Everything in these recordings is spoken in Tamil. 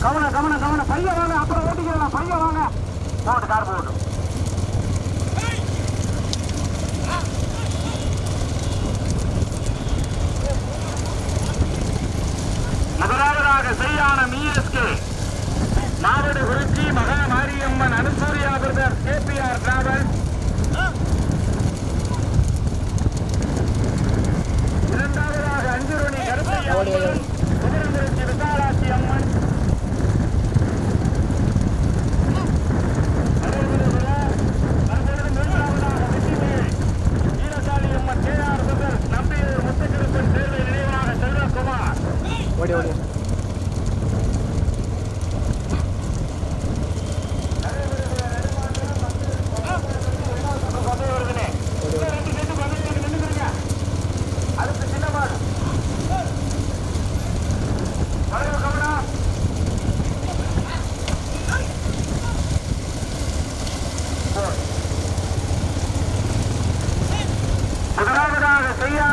கவன கவன கவனம் பைய வாங்க அப்புறம் ஓட்டிக்கலாம் பைய வாங்க. போட்டு கார் போட்டு. முதலாவதாக சரியான மீஎஸ்கே. நாவடு குறிச்சி மகா Mariamman Anusuriya brother KPR travels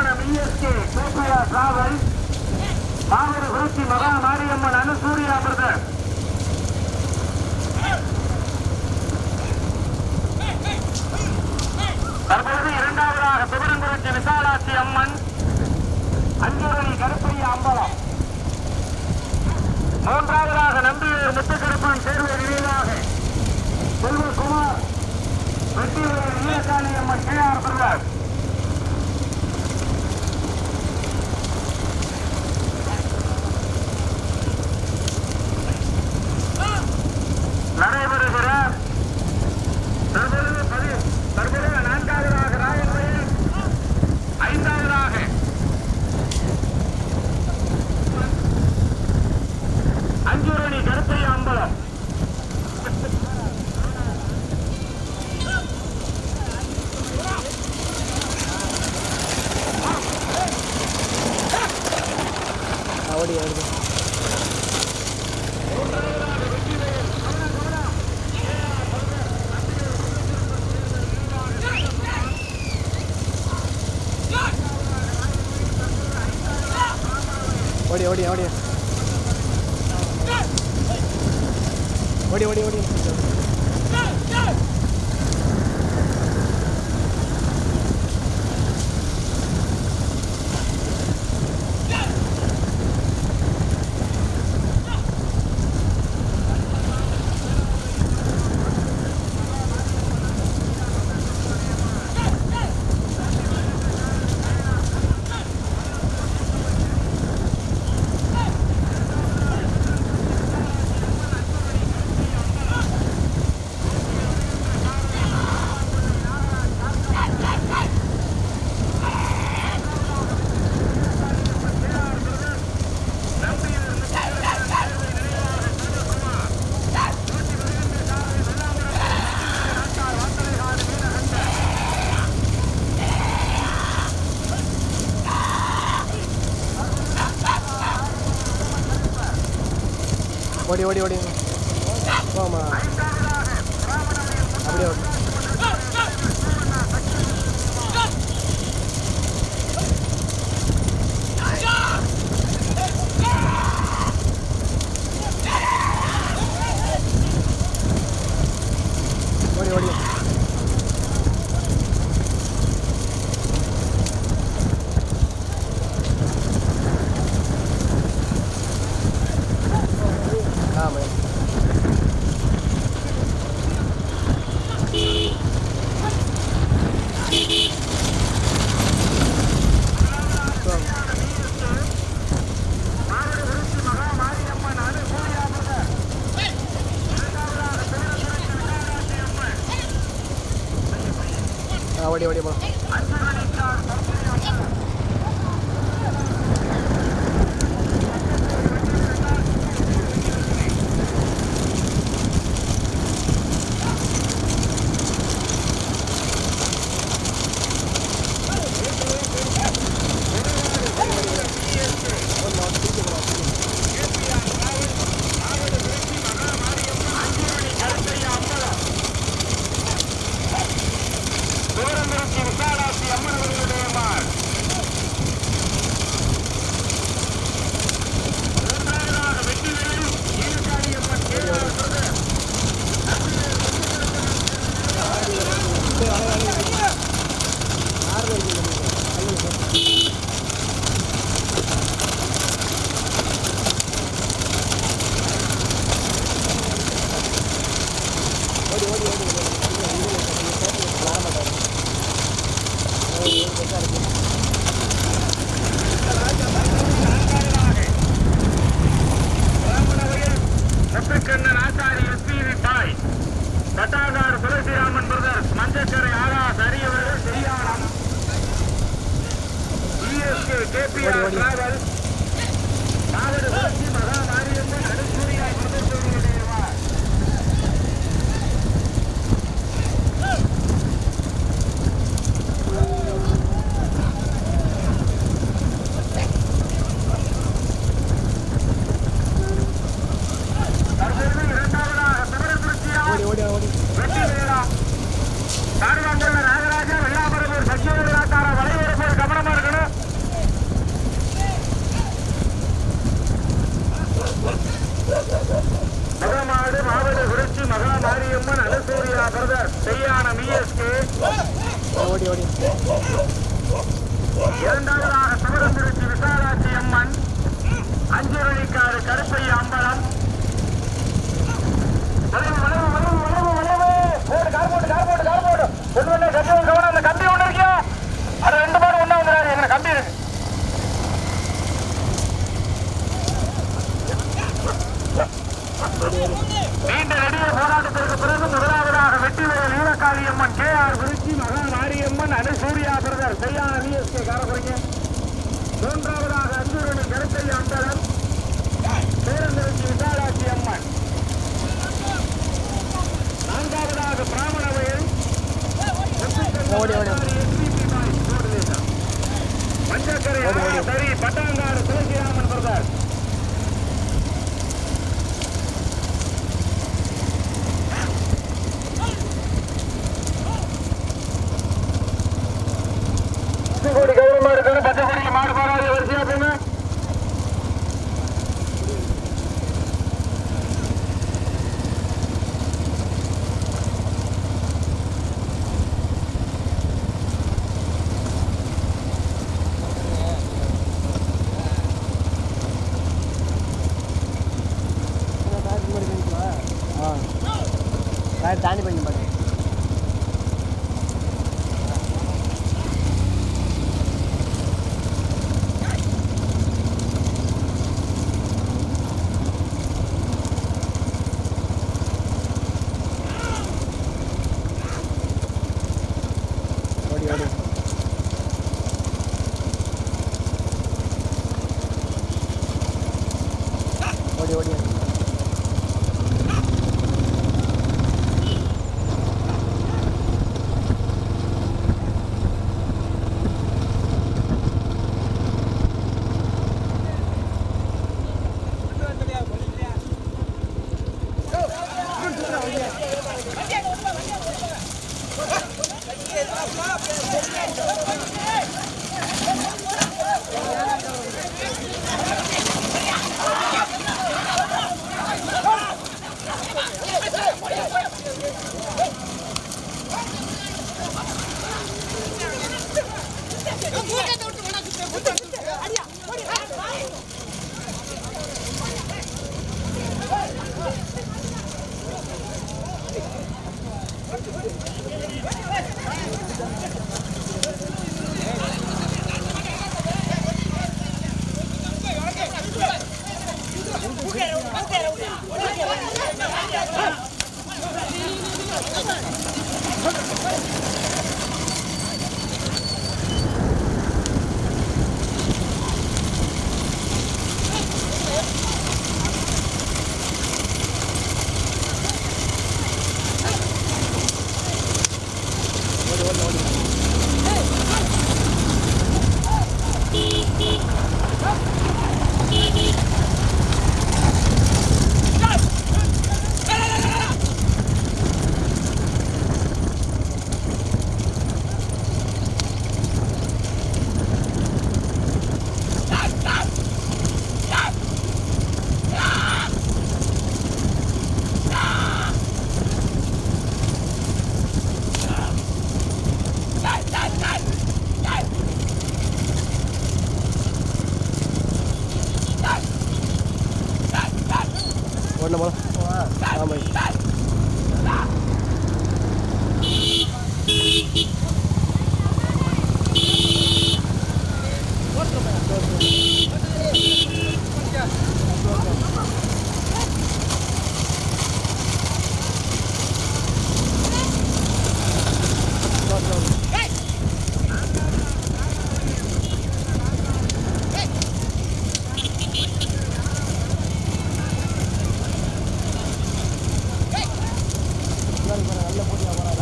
நிறுவனம் இஎஸ்கே கேபிஆ டிராவல் மாவட்ட குறிச்சி மகா மாரியம்மன் அனுசூரியா பிரதர் தற்போது இரண்டாவதாக துவரங்குறிச்சி விசாலாட்சி அம்மன் அஞ்சுரணி கருப்பையா அம்பலம். மூன்றாவதாக நம்பியூர் முத்துக்கருப்பன் தேர்வு நினைவாக செல்வகுமார் வெட்டியூர் வீரசாமி அம்மன் கிழார் பிரதர் நடைபெறுகிற ஓடி. ஓடி ஓடி ஓடி. ஓடி ஓடி ஓடி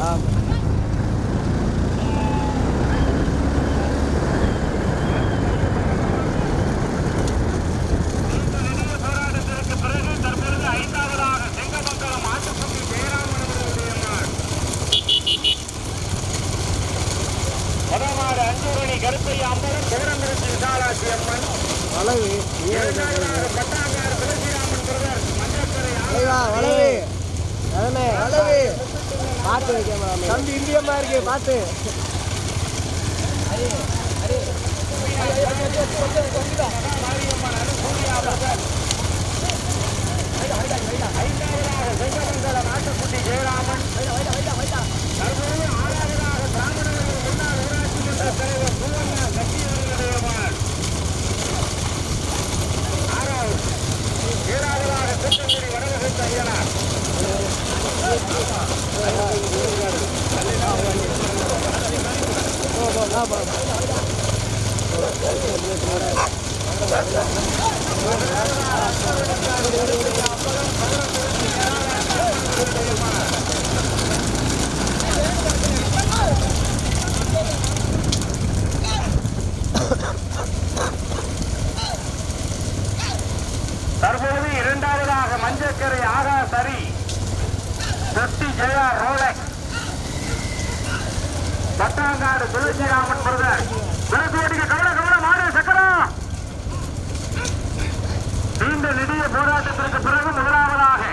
Ладно. ஐந்தாவதாக செங்கமங்கலம் ஆட்டுக்குட்டி ஜெயராமன் தற்பொழுது ஆறாவதாக பிராமணர்கள் முன்னாள் ஊராட்சி மன்ற தலைவர் சுவண்ணா சக்தி அவர்களுடைய மாடு. ஆறாவது ஏழாவதாக திருச்செங்கோடு வடவகத்து ஐயனார் போ போ வா போ தற்பொழுது இரண்டாவதாக மஞ்சக்கரை ஆகா சரி தொட்டி ஜெயா ரோலக்ஸ் பட்டாங்காடு துளசிராமன் பிரதர் விளக்கோட்டிக்கு கவன கவன மாடு சக்கரம் நீண்ட நெடிய போராட்டத்திற்கு பிறகு முதலாவதாக.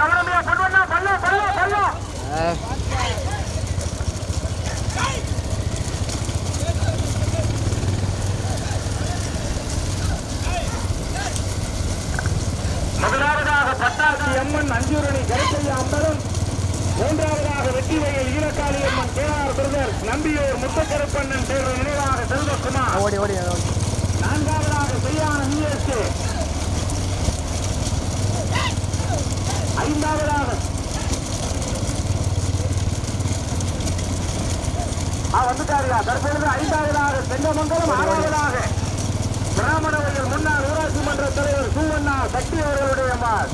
கவனமையா பொண்ணா பல்ல பல்ல பல்ல. முதலாவதாக பட்டாசி அம்மன் அஞ்சூரணி கருப்பையா அம்பலம். மூன்றாவதாக வெற்றி வயல் ஈரக்காளி அம்மன் கேஆர் பிரதர் நம்பியூர் முத்தக்கருப்பண்ணன் தேர்வு நினைவாக செல்வகுமார். ஓடி ஓடி. ஓடி நான்காவதாக ஐந்தாவதாக ஆ தற்பொழுது ஐந்தாவதாக செங்கமங்கலம் ஆறாவதாக பிராமணவர்கள் முன்னாள் ஊராட்சி மன்ற தலைவர் சூவண்ணா சக்தி அவர்களுடைய மார்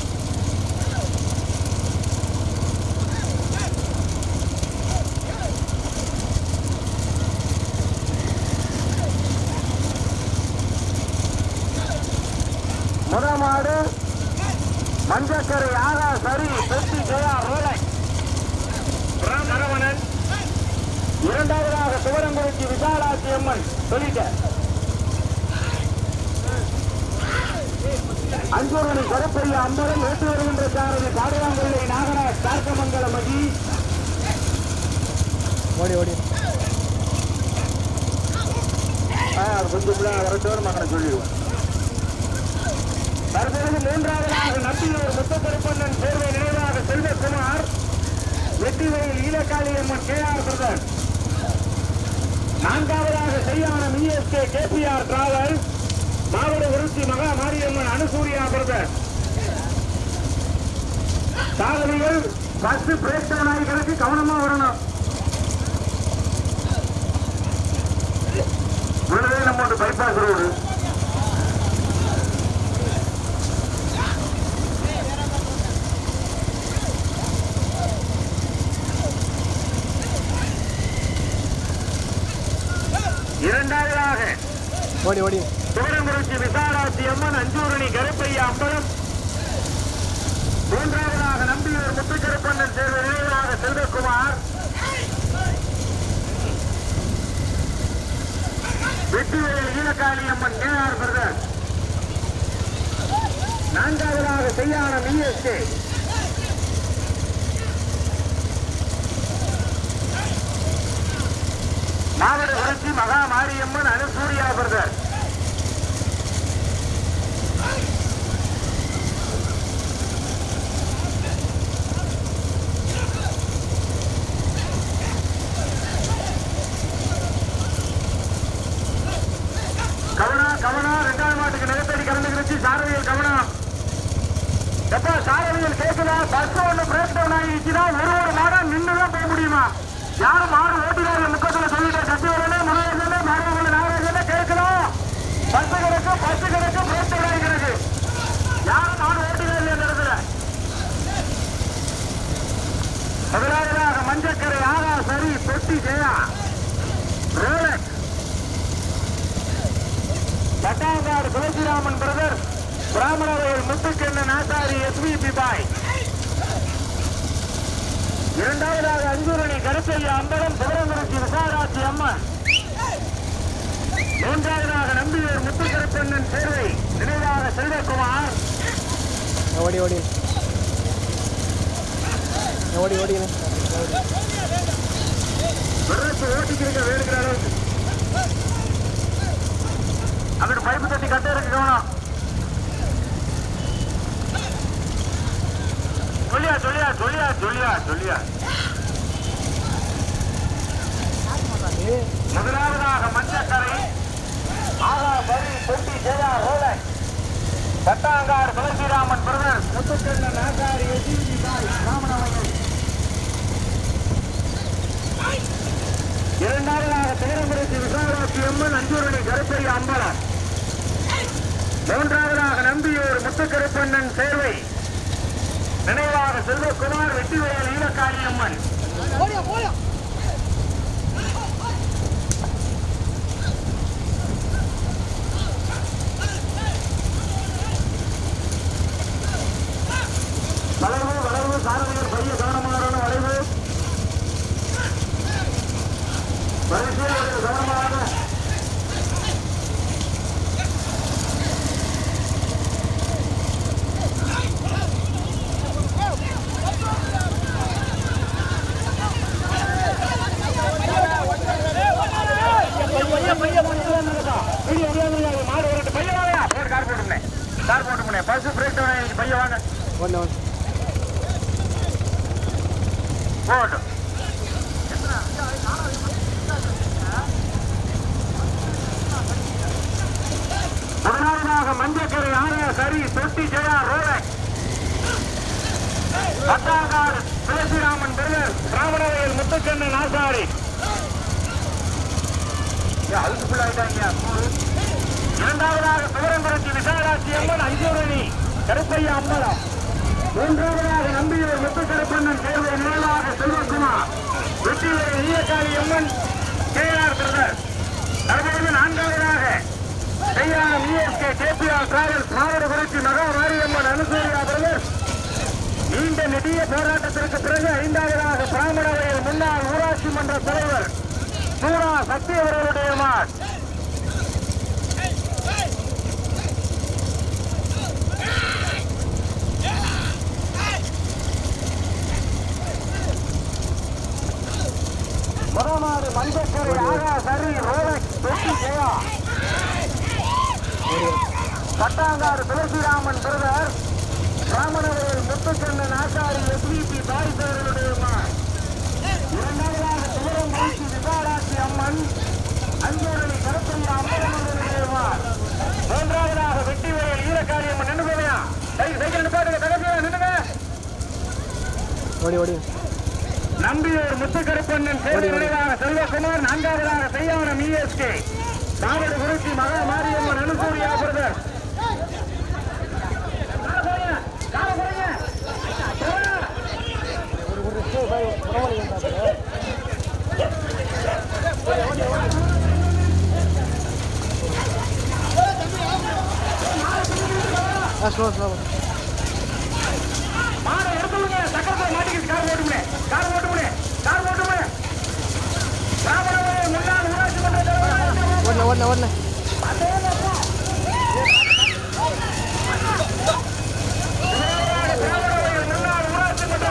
முதமாடு மஞ்சக்கரை ஆகா சரி பெட்டி ஜெயா ரோலை சரவணன் இரண்டாவதாக சிவரங்குறிச்சி விசாலாட்சி அம்மன் சொல்லிட்டேன் அஞ்சூரணி கருப்பையா அம்பலம் ஏற்று வருகின்ற சாரதி காடுவாங்கொல்லை நாகராஜ் கார்க்கமங்கலம் மகி ஓடி. ஓடி கொஞ்சம் வரட்டோர் மகனை சொல்லிடுவேன் தற்பொழுது மூன்றாவதாக நம்பியூர் முத்துப்பருப்பண்ணன் சேர்வை நினைவாக செல்வகுமார் வெற்றிவேல் ஈழக்காளி அம்மன் கே ஆர் பிரதன் நான்காவதாக செய்யானம் இஎஸ்கே கேபிஆர் டிராவல் மாவட்ட விருத்தி மகா மாரியம்மன் அனுசூரியா பிரதன் சாதனைகள் பஸ் பிரேக் டவுன் ஆகி கவனமா வரணும். விழுதே நம்ம பைபாஸ் ரோடு இரண்டாவதாக ஓடி ஓடி. சிவரங்குறிச்சி விசாலாட்சி அம்மன் அஞ்சூரணி கருப்பையா அம்பலம். மூன்றாவதாக நம்பியூர் முத்துக்கருப்பண்ணன் சேர்ந்த நினைவாக செல்வகுமார். வெற்றிவேல் ஈனக்காளி அம்மன் கேஆர் பிரதர். நான்காவதாக செய்யானம் இஎஸ்கே. மாவட்ட மகா மாரியம்மன் அனுசூரியா பிரதர். கவனம் கவனம் ரெண்டாவது மாட்டுக்கு நிலத்தடி கறந்து கிடச்சி சாரதிகள் கவனம் எப்ப சாரதிகள் கேட்கல பஸ் ஒண்ணு பிரேக் டவுன் ஆகிடுச்சுன்னா ஒரு ஒரு மாடா நின்று போக முடியுமா? யாரும் மாடு ஓட்டினாரு முக்கத்துல சொல்லிட்டு சத்தி வரல முருகேசன் மாரியம்மன் நாகராஜன் கேட்கலாம் பஸ் கிடக்கு பஸ் கிடக்கு பிரேக் டவுன் ஆகி கிடக்கு யாரும் மாடு ஓட்டினா இல்லை இந்த இடத்துல சரி ஜெயா ரோலக் பட்டாங்காடு துளசிராமன் பிரதர் பிராமணர்கள் முத்துக்கண்ணன் ஆசாரி எஸ்விபி பாய் இரண்டாவதாக அஞ்சூரணி கருப்பையா அம்பலம் சிவரங்குறிச்சி விசாராட்சி அம்மன். மூன்றாவதாக நம்பியூர் முத்துக்கருப்பண்ணன் சேர்வை நினைவாக செல்வகுமார். ஓடி ஓடி. ஓடி ஓடி. விரத்து ஓட்டிக்கிறீங்க வேணுங்கிற அளவுக்கு அங்கிட்டு பைப்பு தட்டி கட்ட இருக்கு கவனம். சொல்லியா சொல்லியா சொல்லியா சொல்லியா சொல்லியா. முதலாவதாக மஞ்சக்கரை ஆகா பரி தொட்டி ஜெயா ரோலக் பட்டாங்காடு துளசிராமன் பிரதர். முத்துக்கண்ணன் ஆசாரி எஸ்யூபி பாய் ராமநாதன். இரண்டாவதாக பேரம்பரசி விசாலாட்சி அம்மன் அஞ்சூரணி கருப்பை அம்பலம் மூன்றாவதாக நம்பியூர் முத்துக்கருப்பண்ணன் சேர்வை. நினைவாக செல்வகுமார் வெற்றிவேல் ஈரக்காளி அம்மன். கார் போட்டுனேன் பஸ் பிரேக் பையன் வாங்க. ஒன்று ஒன்று போட்டும் முதலாவதாக மஞ்சக்கரை ஆரிய சரி தொட்டி ஜெயா ரோலக் பத்தாங்காடு துளசிராமன் பிரதர் ராமணவையில் முத்துக்கண்ணன் ஆசாரி அதுக்கு. இரண்டாவதாக சிவரம்பரத்தி விசாலாட்சி அம்மன் ஐயோரணி கருப்பையா அம்பலம். மூன்றாவதாக நம்பியூர் முத்துக்கருப்பண்ணன் தேர்வை நினைவாக செல்வகுமார். வெற்றிவேல் ஈயக்காளி அம்மன் கே ஆர் பிரதர். தற்போது நான்காவதாக செய்யாரம் இஎஸ்கே கேபிஆர் டிராவல்ஸ் மாவட்டகுறிச்சி மகா மாரியம்மன் அனுசூரியா பிரதர். நீண்ட நெடிய போராட்டத்திற்கு பிறகு ஐந்தாவதாக பிராமணவையில் முன்னாள் ஊராட்சி மன்ற தலைவர் சூரா சக்தி அவர்களுடைய மாட் மஞ்சக்கரை ஆகா சரி ரோலக்ஸ் தொட்டி ஜெயா. பட்டாங்காடு துளசிராமன் பிரதர் ராமநகரில் முத்துக்கண்ணன் ஆசாரி எஸ்விபி தாய் மகன். இரண்டாவதாக சிவரம் மூர்த்தி விசாலாட்சி அம்மன் அஞ்சூரணி கருப்பையா அம்மனுடைய. மூன்றாவதாக வெட்டிவேல் ஈரக்காளி அம்மன் நின்று போவையா சைக்கிள் நிப்பாட்டுங்க தகவல் நின்னுங்க ஓடி ஓடி. நம்பியூர் முத்துக்கருப்பண்ணன் சேர்ந்த நினைவாக நான்காவதாக செய்யாவரம் இஎஸ்கே காவடி குறிச்சி மகா மாரியம்மன் அனுசூரியா பிரதர். ஆ ஸ்லோ ஸ்லோ மாடை எடுத்துங்க சக்கரத்தில் மாட்டிக்கிட்டு கார் ஓட்டுமே கார் ஓட்டுமே கார் ஓட்டுமே ராமநாதபுரம் முன்னாள் ஊராட்சி மன்ற தலைவர் ஓடல ஓடல ஓடல ராமநாதபுரம் முன்னாள் ஊராட்சி மன்ற